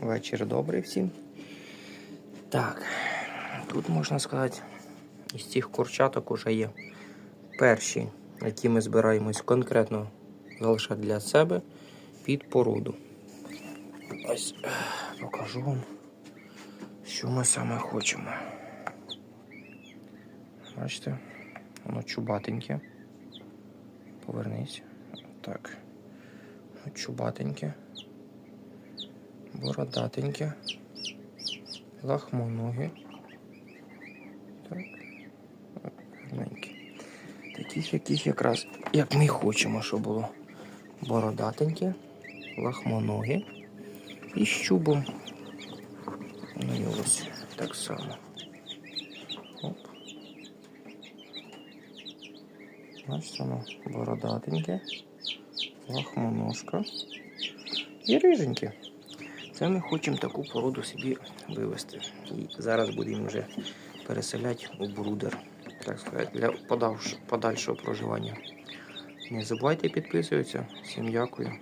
Вечір добрий всім. Так, тут можна сказати, із цих курчаток уже є перші, які ми збираємось конкретно залишати для себе під породу. Ось покажу вам, що ми саме хочемо. Бачите, воно чубатеньке. Повернись. Так. Чубатеньке. Бородатеньке. Лахмоногі. Так. Гарненькі. Таких, яких якраз, як ми хочемо, щоб було. Бородатеньке, лахмоногі. І з чубом. Ну і ось так само. Оп. Бачите, воно бородатеньке, лахмоножка і риженьке. Це ми хочемо таку породу собі вивести. І зараз будемо вже переселяти у брудер, так сказати, для подальшого проживання. Не забувайте підписуватися. Всім дякую.